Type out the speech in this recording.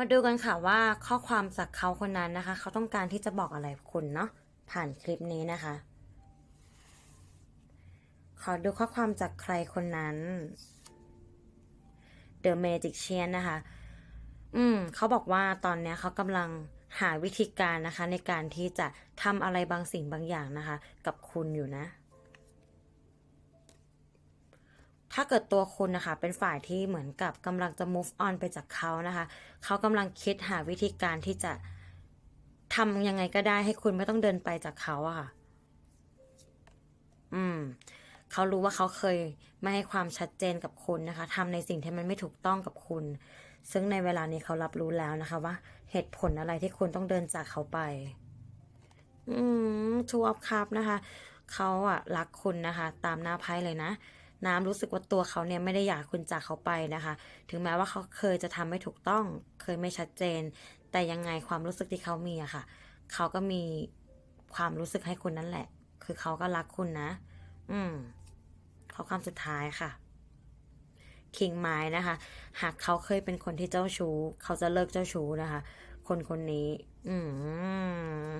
มาดูกันค่ะว่าข้อความจากเขาคนนั้นนะคะ เขาต้องการที่จะบอกอะไรคุณเนาะผ่านคลิปนี้นะคะ ขอดูข้อความจากใครคนนั้น The Magician นะคะ อืม เขาบอกว่าตอนเนี้ยเขากำลังหาวิธีการนะคะ ในการที่จะทำอะไรบางสิ่งบางอย่างนะคะ กับคุณอยู่นะ ถ้าเกิดตัวคุณนะคะ เป็นฝ่ายที่เหมือนกับกำลังจะ move on ไปจากเขานะคะ เขากำลังคิดหาวิธีการที่จะทำยังไงก็ได้ให้คุณไม่ต้องเดินไปจากเขาอะค่ะ อืม เขารู้ว่าเขาเคยไม่ให้ความชัดเจนกับคุณนะคะทำในสิ่งที่มันไม่ถูกต้องกับคุณ ซึ่งในเวลานี้เขารับรู้แล้วนะคะ ว่า เหตุผลอะไรที่คุณต้องเดินจากเขาไป อืมทูอัพคัพนะคะ เขาอะรักคุณนะคะ ตามหน้าไพ่เลยนะ น้ำรู้สึกว่าตัวเขาเนี่ยไม่ได้อยากคุณจากเขาไปนะคะ ถึงแม้ว่าเขาเคยจะทำไม่ถูกต้อง เคยไม่ชัดเจน แต่ยังไงความรู้สึกที่เขามีอะค่ะ เขาก็มีความรู้สึกให้คุณนั่นแหละ คือเขาก็รักคุณนะ อืมข้อความสุดท้ายค่ะคิงไม้นะคะ หากเขาเคยเป็นคนที่เจ้าชู้ เขาจะเลิกเจ้าชู้นะคะ คนคนนี้ อืม